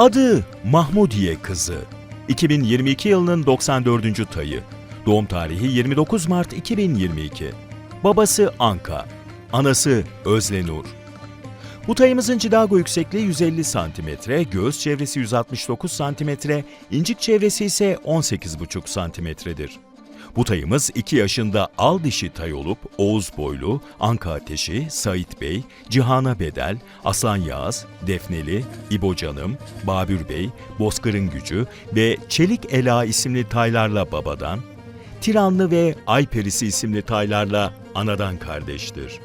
Adı Mahmudiye kızı. 2022 yılının 94. tayı. Doğum tarihi 29 Mart 2022. Babası Anka, anası Özlenur. Bu tayımızın cidago yüksekliği 150 cm, göğüs çevresi 169 cm, incik çevresi ise 18,5 cm'dir. Bu tayımız 2 yaşında al dişi tay olup Oğuz Boylu, Anka Ateşi, Sait Bey, Cihana Bedel, Aslan Yağız, Defneli, İbo Canım, Babür Bey, Bozkır'ın Gücü ve Çelik Ela isimli taylarla babadan, Tiranlı ve Ayperisi isimli taylarla anadan kardeştir.